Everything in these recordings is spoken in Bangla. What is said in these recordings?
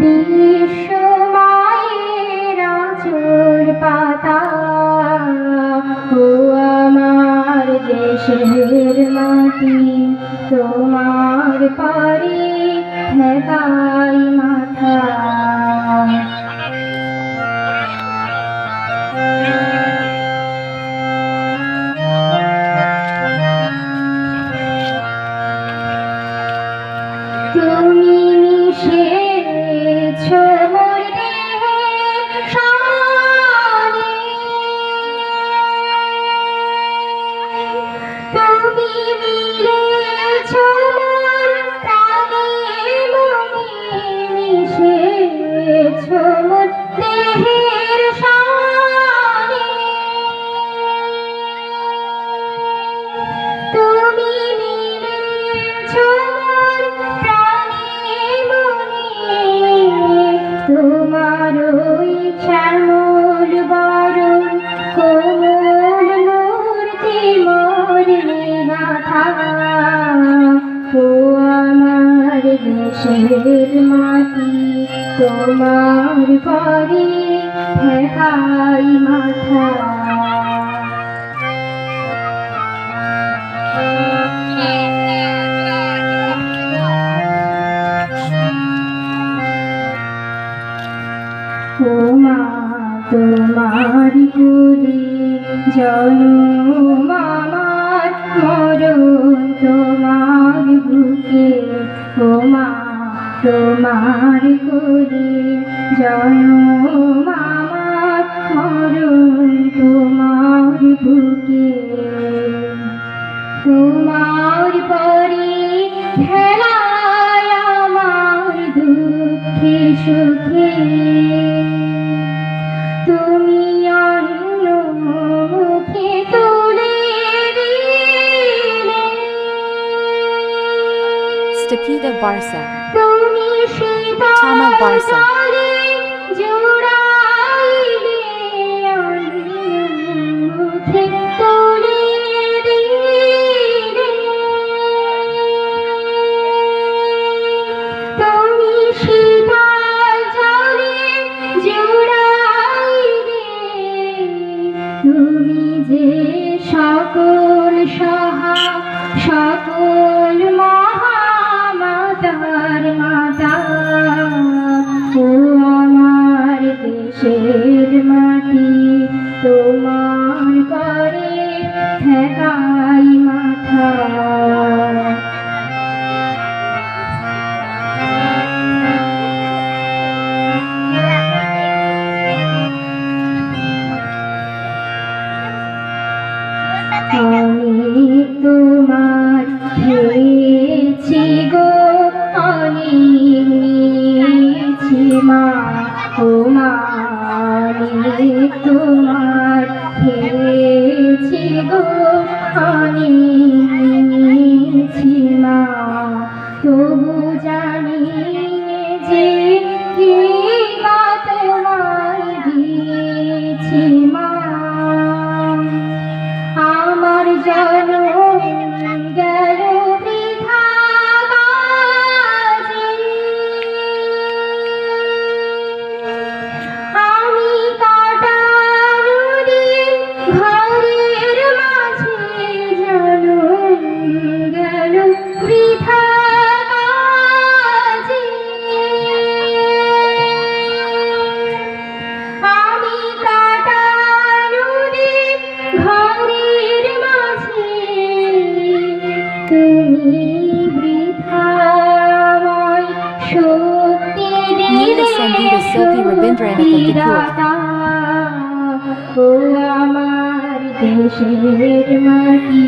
বিশ্বমায়ের চোর পাতা। দেশের তোমার পারে হ্যাঁ বড়ই শ্যামল বড় কোমল মূর্তি মনে গাথা ও আমার দেশের মাটি, তোমার পরে ঠেকাই মাথা। জনম আমার মরণ তোমার বুকে তোমার তোমার Takeda Barsa Tama Barsa তুমি যে সকল সহা সকল Oh, train at দেশের মাটি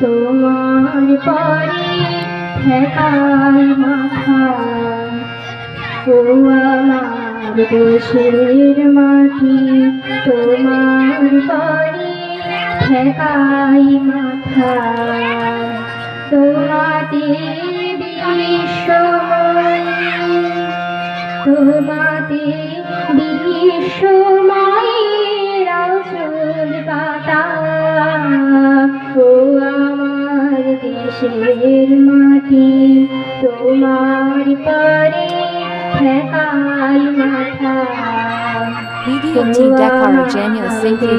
তোমার পরে ঠেকায় মাথা তোমার মাথা তোমাদের বিশ্বময় তোমার তোমাদের বিশ্বময়ের আচল পাতা ও আমার দেশের মাটি তোমার পরে ঠেকাই মাথা। Video T. Dekara Janyo Sankya